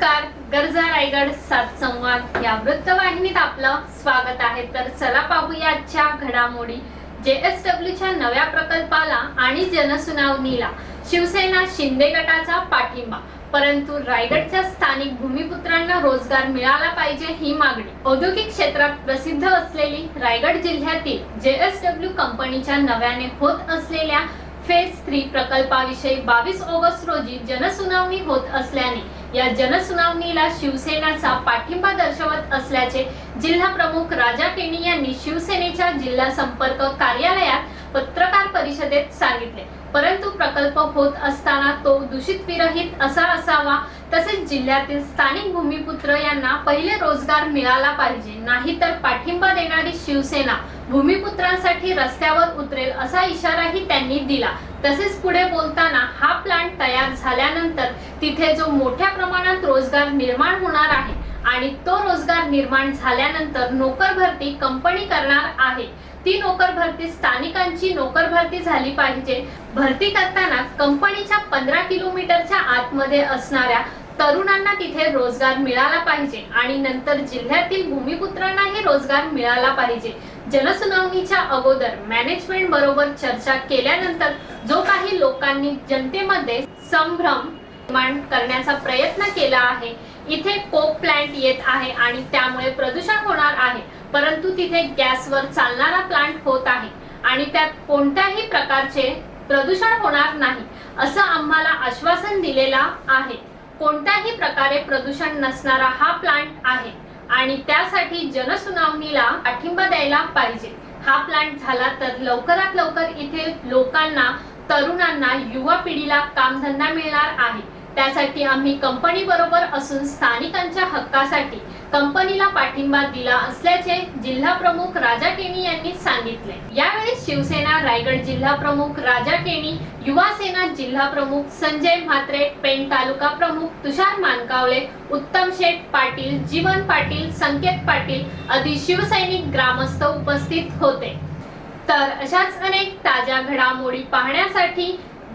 नमस्कार गरजा रायगड सात संवाद या वृत्तवाहिनीत आपलं स्वागत आहे. तर चला पाहूया आजच्या घडामोडी. जे एस डब्ल्यूच्या नव्या प्रकल्पाला आणि जनसुनावणीला शिवसेना शिंदे गटाचा पाठिंबा. परंतु रायगडच्या स्थानिक भूमिपुत्रांना रोजगार मिळाला पाहिजे ही मागणी. औद्योगिक क्षेत्रात प्रसिद्ध असलेली रायगड जिल्ह्यातील जे एस डब्ल्यू कंपनीच्या नव्याने होत असलेल्या फेज थ्री प्रकल्पाविषयी बावीस ऑगस्ट रोजी जनसुनावणी होत असल्याने या जनसुनावणीला शिवसेनाचा पाठिंबा दर्शवत असल्याचे जिल्हा प्रमुख राजा केणी यांनी शिवसेनेच्या जिल्हा संपर्क कार्यालयात पत्रकार परिषदेत सांगितले. परंतु प्रकल्प होत असताना तो दूषित विरहित असा असावा तसेच जिल्ह्यातील स्थानिक भूमिपुत्र यांना पहिले रोजगार मिळाला पाहिजे नाहीतर पाठिंबा देणारी शिवसेना भूमिपुत्रांसाठी रस्त्यावर उतरेल असा इशाराही त्यांनी दिला. तसेच पुढे बोलताना हा प्लांट तयार झाल्यानंतर तिथे जो मोठ्या प्रमाणात रोजगार निर्माण होणार आहे आणि तो रोजगार निर्माण झाल्यानंतर नोकर भरती कंपनी करणार आहे. ती नोकर भरती स्थानिकांची नोकर भरती झाली पाहिजे. भरती करताना कंपनीच्या पंधरा किलोमीटरच्या आतमध्ये असणाऱ्या तरुणांना तिथे रोजगार मिळाला पाहिजे आणि नंतर जिल्ह्यातील भूमिपुत्रांनाही रोजगार मिळाला पाहिजे. जनसुनावणीच्या अगोदर मॅनेजमेंट बरोबर चर्चा केल्यानंतर जो काही लोकांनी जनतेमध्ये संभ्रम निर्माण करण्याचा प्रयत्न केला आहे इथे कोक प्लांट येत आहे आणि त्यामुळे प्रदूषण होणार आहे. परंतु तिथे गॅसवर चालणारा प्लांट होत आहे आणि त्यात कोणत्याही प्रकारचे प्रदूषण होणार नाही असं आम्हाला आश्वासन दिलेला आहे. कोणत्याही प्रकारे प्रदूषण नसणारा हा प्लांट आहे आणि त्यासाठी जनसुनावणीला पाठिंबा द्यायला पाहिजे. हा प्लांट झाला तर लवकरात लवकर इथे लोकांना तरुणांना युवा पिढीला कामधंदा मिळणार आहे. त्यासाठी आम्ही कंपनी बरोबर असून स्थानिकांच्या हक्कासाठी कंपनीला पाठिंबा दिला असल्याचे जिल्हा प्रमुख राजा केणी यांनी सांगितले. यावेळी शिवसेना रायगड जिल्हा प्रमुख राजा केणी युवा सेना जिल्हा प्रमुख संजय म्हात्रे पेण तालुका प्रमुख तुषार मानकावले उत्तम शेठ पाटील जीवन पाटील संकेत पाटील आदी शिवसैनिक ग्रामस्थ उपस्थित होते. तर अशाच अनेक ताज्या घडामोडी पाहण्यासाठी